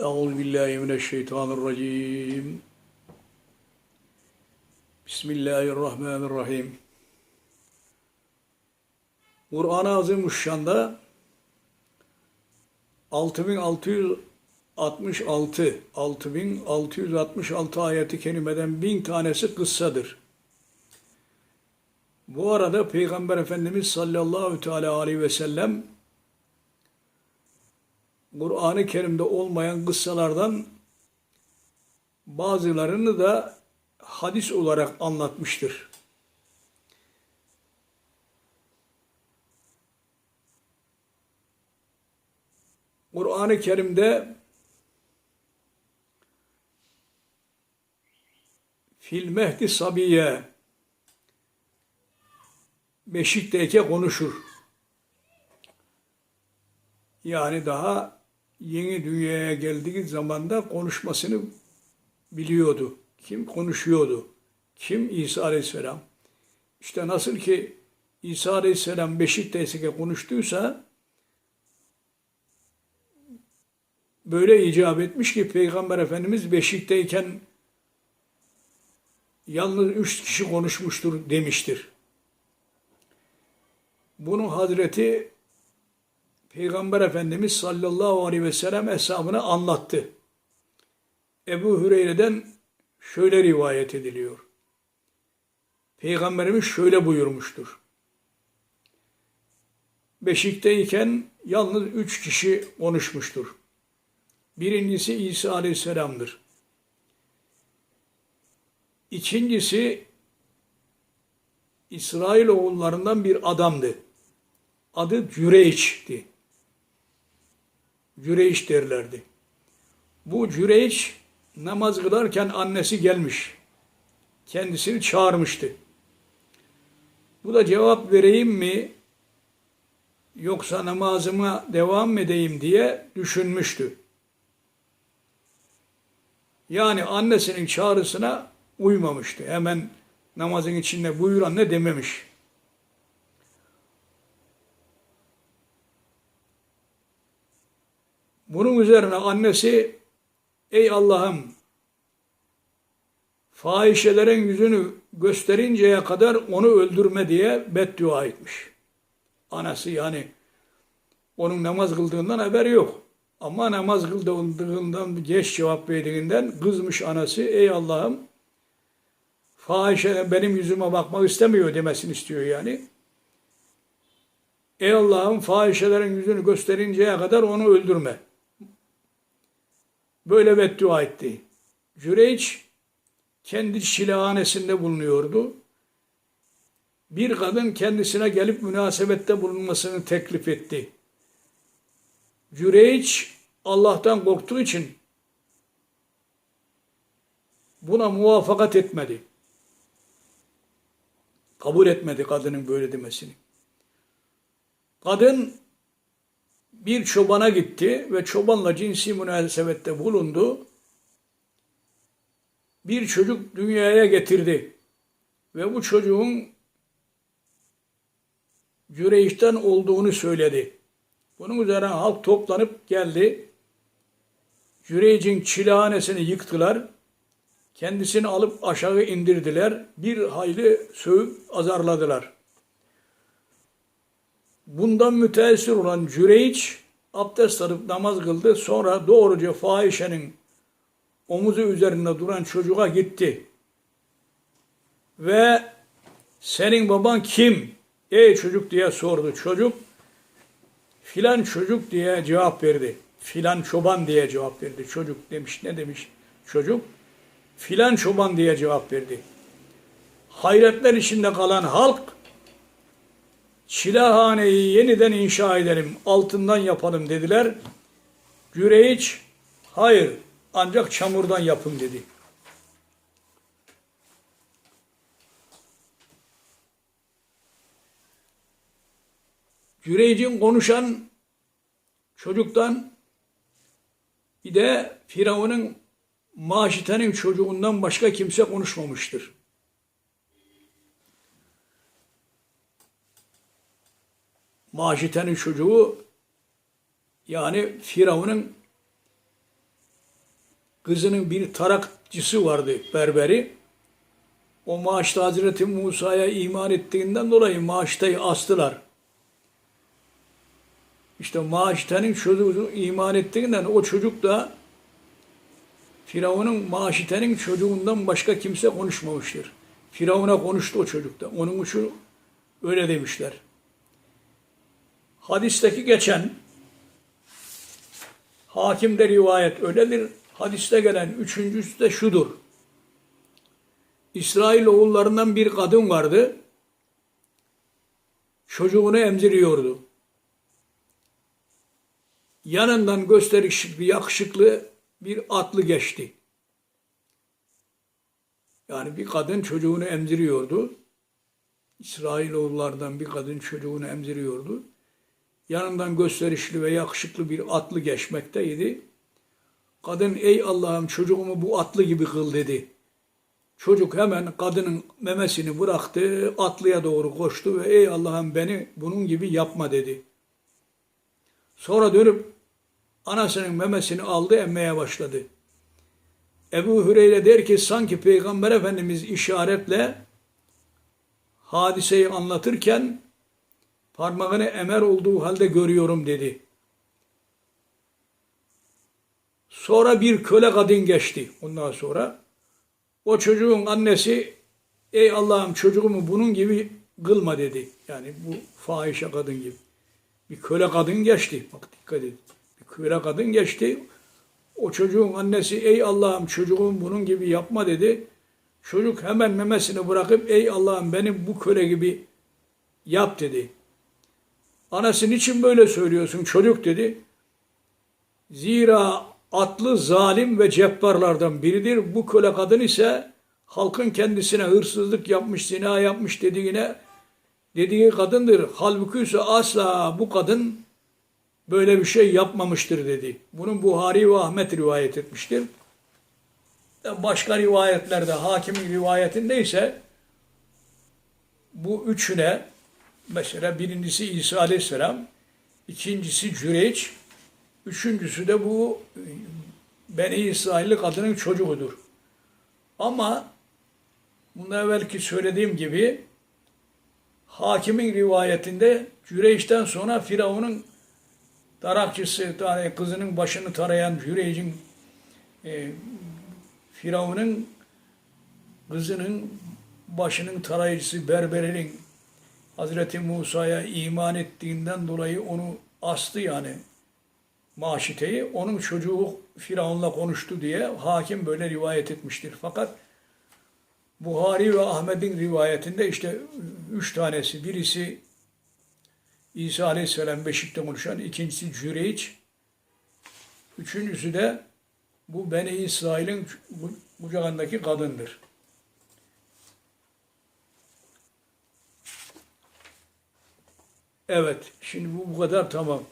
Euzu billahi mineşşeytanirracim. Bismillahirrahmanirrahim. Kur'an-ı Azimuşşan'da 6666 6666 ayeti kerimeden bin tanesi kıssadır. Bu arada Peygamber Efendimiz sallallahu teala aleyhi ve sellem Kur'an-ı Kerim'de olmayan kıssalardan bazılarını da hadis olarak anlatmıştır. Kur'an-ı Kerim'de Fil Mehdi Sabiye Beşikteyken konuşur. Yani daha yeni dünyaya geldiği zamanda konuşmasını biliyordu. Kim konuşuyordu? Kim? İsa Aleyhisselam. İşte nasıl ki İsa Aleyhisselam Beşik'teyken konuştuysa böyle icap etmiş ki Peygamber Efendimiz Beşik'teyken yalnız üç kişi konuşmuştur demiştir. Bunu Hazreti Peygamber Efendimiz sallallahu aleyhi ve sellem hesabına anlattı. Ebu Hüreyre'den şöyle rivayet ediliyor. Peygamberimiz şöyle buyurmuştur. Beşikteyken yalnız üç kişi konuşmuştur. Birincisi İsa Aleyhisselam'dır. İkincisi İsrail oğullarından bir adamdı. Adı Cüreyç'ti. Cüreyç derlerdi. Bu Cüreyç namaz kılarken annesi gelmiş. Kendisini çağırmıştı. Bu da cevap vereyim mi yoksa namazıma devam edeyim diye düşünmüştü. Yani annesinin çağrısına uymamıştı. Hemen namazın içinde buyur anne dememiş. Bunun üzerine annesi ey Allah'ım fahişelerin yüzünü gösterinceye kadar onu öldürme diye beddua etmiş. Anası yani onun namaz kıldığından haberi yok. Ama namaz kıldığından geç cevap verdiğinden kızmış anası ey Allah'ım fahişe benim yüzüme bakmak istemiyor demesini istiyor yani. Ey Allah'ım fahişelerin yüzünü gösterinceye kadar onu öldürme. Böyle beddua etti. Cüreyç kendi şilahanesinde bulunuyordu. Bir kadın kendisine gelip münasebette bulunmasını teklif etti. Cüreyç Allah'tan korktuğu için buna muvaffakat etmedi. Kabul etmedi kadının böyle demesini. Kadın bir çobana gitti ve çobanla cinsi münasebette bulundu. Bir çocuk dünyaya getirdi. Ve bu çocuğun Cüreyş'ten olduğunu söyledi. Bunun üzerine halk toplanıp geldi. Cüreyc'in çilehanesini yıktılar. Kendisini alıp aşağı indirdiler. Bir hayli sövüp azarladılar. Bundan müteessir olan Cüreyç abdest alıp namaz kıldı. Sonra doğruca fahişenin omuzu üzerinde duran çocuğa gitti. Ve senin baban kim? Ey çocuk diye sordu. Çocuk filan çocuk diye cevap verdi. Filan çoban diye cevap verdi. Çocuk demiş. Ne demiş çocuk? Filan çoban diye cevap verdi. Hayretler içinde kalan halk Çilehaneyi yeniden inşa edelim, altından yapalım dediler. Güreyiç, hayır ancak çamurdan yapın dedi. Cüreyc'in konuşan çocuktan bir de Firavun'un Maşite'nin çocuğundan başka kimse konuşmamıştır. Maşite'nin çocuğu yani Firavun'un kızının bir tarakçısı vardı berberi. O maaşta Hazreti Musa'ya iman ettiğinden dolayı maaştayı astılar. İşte maaştanın çocuğu iman ettiğinden o çocuk da Firavun'un maaşitenin çocuğundan başka kimse konuşmamıştır. Firavun'a konuştu o çocuk da. Onun için öyle demişler. Hadisteki geçen hakimde rivayet öyledir. Hadiste gelen üçüncüsü de şudur. İsrail oğullarından bir kadın vardı. Çocuğunu emziriyordu. Yanından gösterişli, yakışıklı bir atlı geçti. Yani bir kadın çocuğunu emziriyordu. İsrailoğullardan bir kadın çocuğunu emziriyordu. Yanından gösterişli ve yakışıklı bir atlı geçmekteydi. Kadın ey Allah'ım çocuğumu bu atlı gibi kıl dedi. Çocuk hemen kadının memesini bıraktı, atlıya doğru koştu ve ey Allah'ım beni bunun gibi yapma dedi. Sonra dönüp anasının memesini aldı emmeye başladı. Ebu Hüreyre der ki sanki Peygamber Efendimiz işaretle hadiseyi anlatırken parmağını emer olduğu halde görüyorum dedi. Sonra bir köle kadın geçti ondan sonra. O çocuğun annesi ey Allah'ım çocuğumu bunun gibi kılma dedi. Yani bu fahişe kadın gibi. Bir köle kadın geçti. Bak dikkat edin. Bir köle kadın geçti. O çocuğun annesi ey Allah'ım çocuğum bunun gibi yapma dedi. Çocuk hemen memesini bırakıp ey Allah'ım beni bu köle gibi yap dedi. Anası niçin böyle söylüyorsun çocuk dedi. Zira atlı zalim ve cebbarlardan biridir. Bu köle kadın ise halkın kendisine hırsızlık yapmış, zina yapmış dediğine dediği kadındır. Halbuki ise asla bu kadın böyle bir şey yapmamıştır dedi. Bunun Buhari ve Ahmet rivayet etmiştir. Başka rivayetlerde hakimin rivayetinde ise bu üçüne mesela birincisi İsa Aleyhisselam, ikincisi Cüreyç, üçüncüsü de bu Beni İsrailli kadının çocuğudur. Ama bundan evvelki söylediğim gibi hakimin rivayetinde Cüreyç'ten sonra Firavun'un tarakçısı, yani kızının başını tarayan Cüreyç'in e, Firavun'un kızının başının tarayıcısı Berber'in Hazreti Musa'ya iman ettiğinden dolayı onu astı yani Maşite'yi. Onun çocuğu Firavun'la konuştu diye hakim böyle rivayet etmiştir. Fakat Buhari ve Ahmet'in rivayetinde işte üç tanesi. Birisi İsa Aleyhisselam beşikte konuşan, ikincisi Cüreyç, üçüncüsü de bu Beni İsrail'in kucağındaki kadındır. Evet, şimdi bu bu kadar tamam.